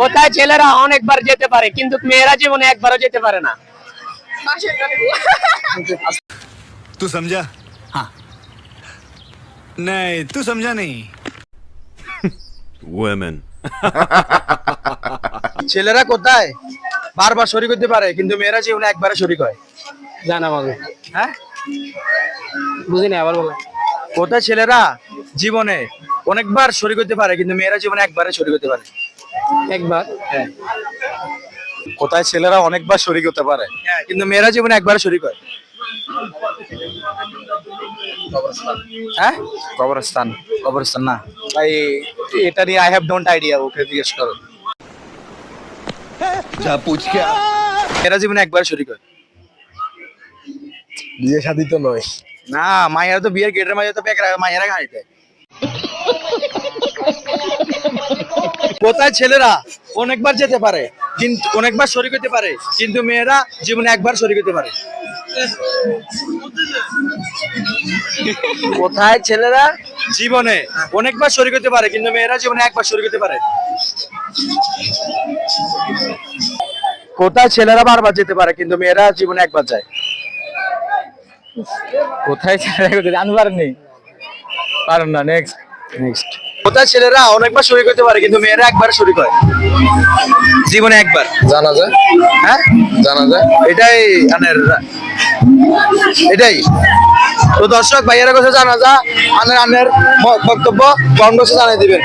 কোথায় ছেলেরা অনেকবার যেতে পারে কিন্তু মেয়েরা জীবনে একবারও যেতে পারে না। তু সমঝা হ্যাঁ নাই তু সমঝা নেই ওয়েমেন ছেলেরা কোথায়? বারবার শরীর করতে পারে কিন্তু মেয়েরা জীবনে একবারে শরিক হয় জানা বলো হ্যাঁ? বুঝিনি আবার বলো। কোথায় ছেলেরা? জীবনে অনেকবার শরীর করতে পারে কিন্তু মেয়েরা জীবনে একবারে শরীর করতে পারে। একবার। হ্যাঁ। কোথায় ছেলেরা অনেকবার শরিক হতে পারে। হ্যাঁ কিন্তু মেয়েরা জীবনে একবার শরিক হয়। হ্যাঁ? কবরস্থান না। আই হ্যাভ আইডিয়া মেয়েরা জীবনে একবার বিয়ে শাদী তো না মায়েরা তো বিয়ের গেটের মাঝে তো মায়েরা খাইতে কোথায় ছেলেরা? অনেকবার যেতে পারে। কিন্তু অনেকবার শরিক হতে পারে কিন্তু মেয়েরা জীবনে একবার শরিক হতে পারে। কোথায় ছেলেরা? জীবনে অনেকবার শরিক হতে পারে কিন্তু মেয়েরা জীবনে একবার শরিক হতে পারে। কোথায় ছেলেরা বারবার যেতে পারে কিন্তু মেয়েরা জীবনে একবার যায়। কোথায় ছেলে জানতে নেই। পারেন না নেক্সট নেক্সট কোথায় ছেলেরা অনেকবার শরীর করতে পারে কিন্তু মেয়েরা একবার শরীর করে। জীবনে একবার। জানা যায়। হ্যাঁ? জানা যায়। এটাই আনের এটাই। তো দর্শক ভাইয়েরা কাছে জানা যা আনের আনের বক্তব্য কংগ্রেসে জানিয়ে দিবেন।